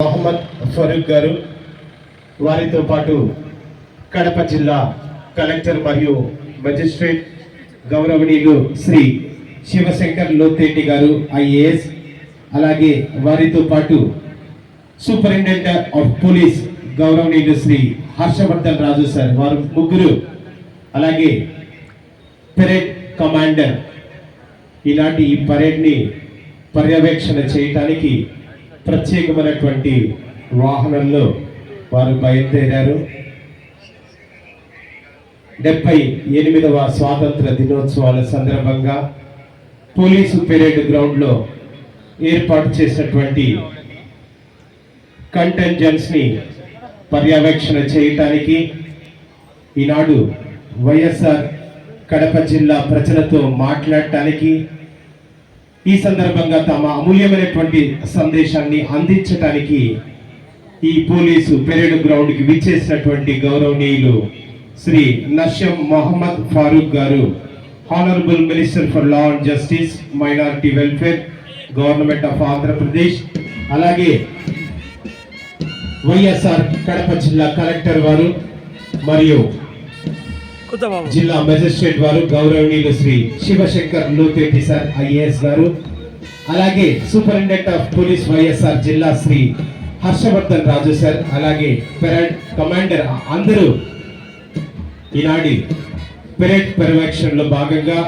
మొహమ్మద్ ఫరూక్ గారు వారితో పాటు కడప జిల్లా కలెక్టర్ మరియు మెజిస్ట్రేట్ గౌరవనీయులు శ్రీ శివశంకర్ లోతేటి గారు ఐఏఎస్ అలాగే వారితో పాటు సూపరింటెండెంట్ ఆఫ్ పోలీస్ గౌరవనీయులు శ్రీ హర్షవర్ధన్ రాజు సార్ వారు ముగ్గురు అలాగే పెరేడ్ కమాండర్. ఇలాంటి ఈ పరేడ్ని పర్యవేక్షణ చేయటానికి ప్రత్యేకమైనటువంటి వాహనంలో వారు బయలుదేరారు. డెబ్బై ఎనిమిదవ స్వాతంత్ర దినోత్సవాల సందర్భంగా పోలీసు పెరేడ్ గ్రౌండ్లో ఏర్పాటు చేసినటువంటి కంటెంజెన్స్ని పర్యవేక్షణ చేయటానికి ఈనాడు వైఎస్ఆర్ కడప జిల్లా ప్రజలతో మాట్లాడటానికి ఈ సందర్భంగా తమ అమూల్యమైనటువంటి సందేశాన్ని అందించటానికి ఈ పోలీసు పెరేడ్ గ్రౌండ్కి విచ్చేసినటువంటి గౌరవనీయులు శ్రీ నష్యం మొహమ్మద్ ఫారూక్ గారు honourable minister for law and justice minority welfare government of Andhra Pradesh అలాగే వైఎస్ఆర్ కడప జిల్లా కలెక్టర్ వారు మరియు జిల్లా మెజిస్ట్రేట్ వారు గౌరవనీయులు శ్రీ శివశంకర్ లోకేటి సార్ ఐఏఎస్ గారు అలాగే సూపరింటెండెంట్ ఆఫ్ పోలీస్ వైఎస్ఆర్ జిల్లా శ్రీ హర్షవర్ధన్ రాజు సార్ అలాగే పెరడ్ కమాండర్ అందరూ ఈనాడి పెరేడ్ పర్యవేక్షణలో భాగంగా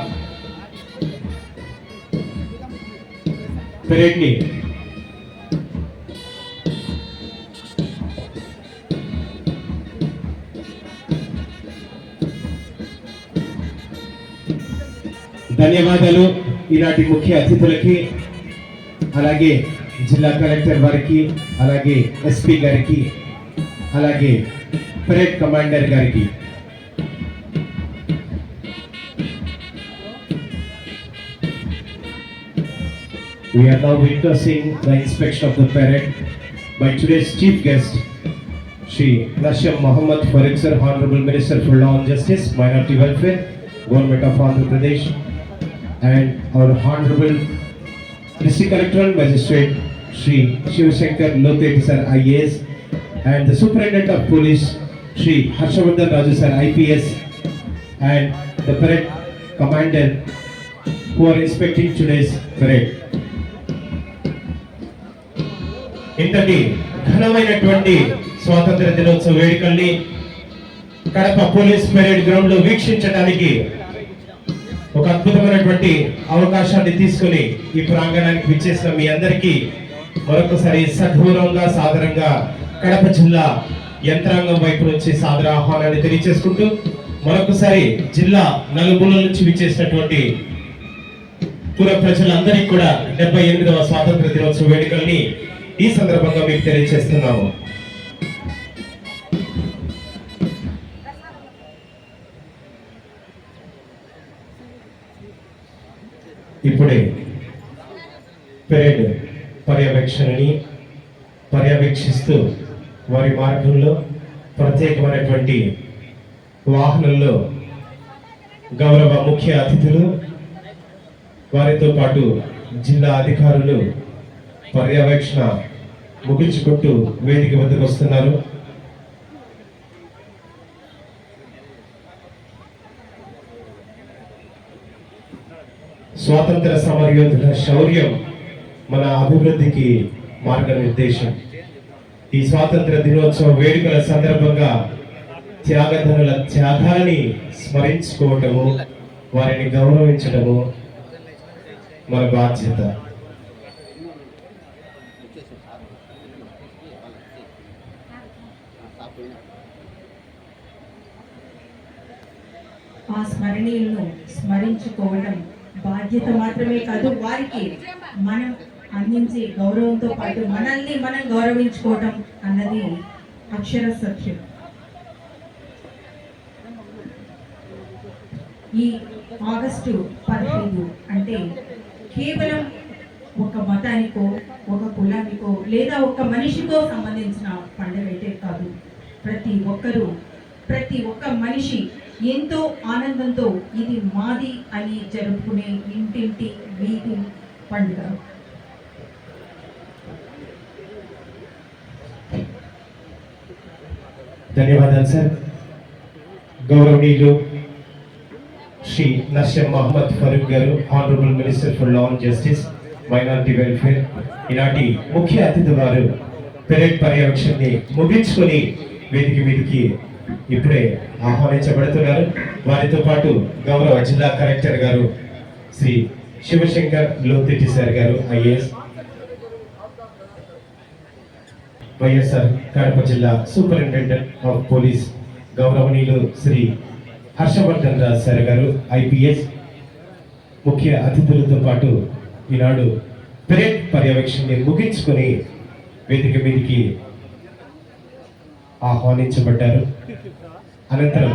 పెరడ్ని ధన్యవాదాలు ఈనాటి ముఖ్య అతిథులకి అలాగే జిల్లా కలెక్టర్ వారికి అలాగే ఎస్పీ గారికి అలాగే పరేడ్ కమాండర్ గారికి We are now witnessing the inspection of the parade by today's chief guest, Shri Nasham Mohammad Farid sir, Honorable Minister for Law and Justice, Minority Welfare, Government of Andhra Pradesh, and our Honorable District Collector Magistrate, Shri Shivashankar Lote sir, IAS, and the Superintendent of Police, Shri Harshavardhan Raju sir, IPS, and the parade commander who are inspecting today's parade. ఇంతటి ఘనమైనటువంటి స్వాతంత్ర దినోత్సవ వేడుకల్ని Kadapa police parade ground వీక్షించడానికి ఒక అద్భుతమైనటువంటి అవకాశాన్ని తీసుకుని ఈ ప్రాంగణానికి విచ్చేసిన మీ అందరికీ మరొకసారి సగౌరవంగా సాదరంగా కడప జిల్లా యంత్రాంగం వైపు నుంచి సాదర ఆహ్వానాన్ని తెలియజేసుకుంటూ మరొకసారి జిల్లా నలుమూలల నుంచి విచ్చేసినటువంటి పుర ప్రజలందరికీ కూడా డెబ్బై ఎనిమిదవ స్వాతంత్ర దినోత్సవ వేడుకల్ని ఈ సందర్భంగా మీకు తెలియజేస్తున్నాము. పెరేడ్ పర్యవేక్షణని పర్యవేక్షిస్తూ వారి మార్గంలో ప్రత్యేకమైనటువంటి వాహనంలో గౌరవ ముఖ్య అతిథులు వారితో పాటు జిల్లా అధికారులు పర్యవేక్షణ ముగించుకుంటూ వేదిక వద్దకు వస్తున్నారు. స్వాతంత్ర సమరయోధుల శౌర్యం మన అభివృద్ధికి మార్గనిర్దేశం. ఈ స్వాతంత్ర దినోత్సవ వేడుకల సందర్భంగా త్యాగధనుల త్యాగాన్ని స్మరించుకోవటము వారిని గౌరవించడము మన బాధ్యత. ఆ స్మరణీయులను స్మరించుకోవడం బాధ్యత మాత్రమే కాదు వారికి మనం అందించి గౌరవంతో పాటు మనల్ని మనం గౌరవించుకోవటం అన్నది అక్షర సత్యం. ఈ ఆగస్టు పదిహేను అంటే కేవలం ఒక మతానికో ఒక కులానికో లేదా ఒక మనిషికో సంబంధించిన పండుగ అయితే కాదు. ప్రతి ఒక్కరూ ప్రతి ఒక్క మనిషి ఎంతో ఆనందంతో ఇది మాది అని జరుపుకునే ఇంటింటి వీధి పండుగ. ధన్యవాదాలు సార్. గౌరవనీయులు శ్రీ నస్యం మహమ్మద్ ఫరూక్ గారు honourable minister for law and justice minority welfare ఇలాంటి ముఖ్య అతిథి వారు పెరేడ్ పర్యవేక్షణని ముగించుకొని వీరికి వీరికి ఇప్పుడే ఆహ్వానించబడుతున్నారు. వారితో పాటు గౌరవ జిల్లా collector garu Shri Shivashankar Lotheti sir garu IAS YSR Kadapa జిల్లా సూపరింటెండెంట్ ఆఫ్ పోలీస్ గౌరవనీయులు శ్రీ హర్షవర్ధన్ రాజ్ సార్ గారు ఐపీఎస్ ముఖ్య అతిథులతో పాటు ఈనాడు పెరేడ్ పర్యవేక్షణని ముగించుకొని వేదిక మీదికి ఆహ్వానించబడ్డారు. అనంతరం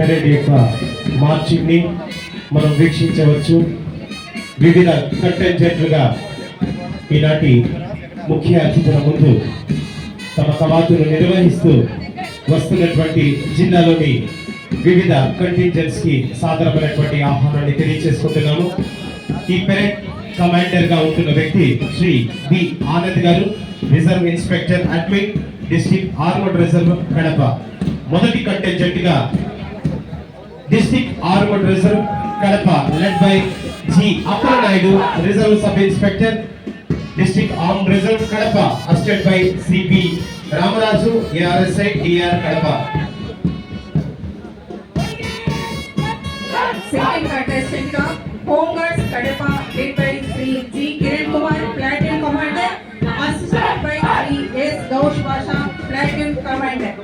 పెరేడ్ యొక్క మార్చింగ్ని మనం వీక్షించవచ్చు. వివిధ కంటెంజెంట్లుగా ఈనాటి ముఖ్య అతిథుల ముందు తమ కవాతును నిర్వహిస్తూ వస్తున్నటువంటి జిల్లాలోని వివిధ కంటింజెంట్స్కి ఆహ్వానాన్ని తెలియజేసుకుంటున్నాము ఈ పెరేడ్ కమాండర్గా ఉంటున్న వ్యక్తి శ్రీ బి ఆనంద్ గారు reserve inspector admin district armed reserve Kadapa. మొదటి కంటెంజెంట్గా district armored reserve Kadapa, led by G. Appara Naidu, Reserve Sub Inspector, District Armed Reserve Kadapa, assisted by CP Ramarazu, ARSI, DR Kadapa. Second contestant का Homeguards Kadapa, led by Sri G. Kiran Kumar, Platoon Commander, assisted by Sri S. Gaush Pasha, Platoon Commander.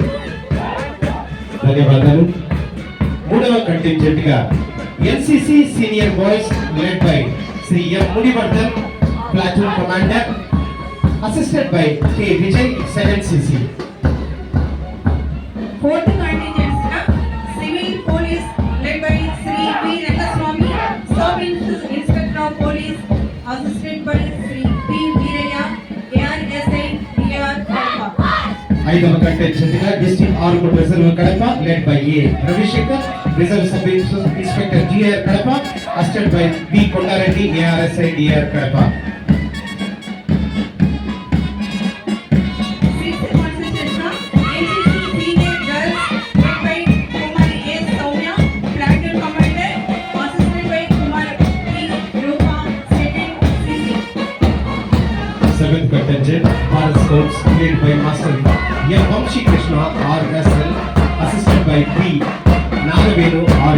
धन्यवाद commander ధన్యవాదాలు మూడవ contingent గా NCC senior boys led by Shri M Munivardhan platoon commander assisted by K Vijay seven CC fourth contingents గా civil police led by Shri P Rangaswamy sub inspector of police assistant by Shri P Veeraiah ARSI DR Kadapa ఐదవ contingent గా district armed reserve Kadapa led by A Ravishankar reserve sub inspector G R Kadapa assisted by B Kondareddy ARSI D R Kadapa seventh contingent horoscopes played by Master M. Vamshi Krishna RSL assisted by P. Kumar P Roopa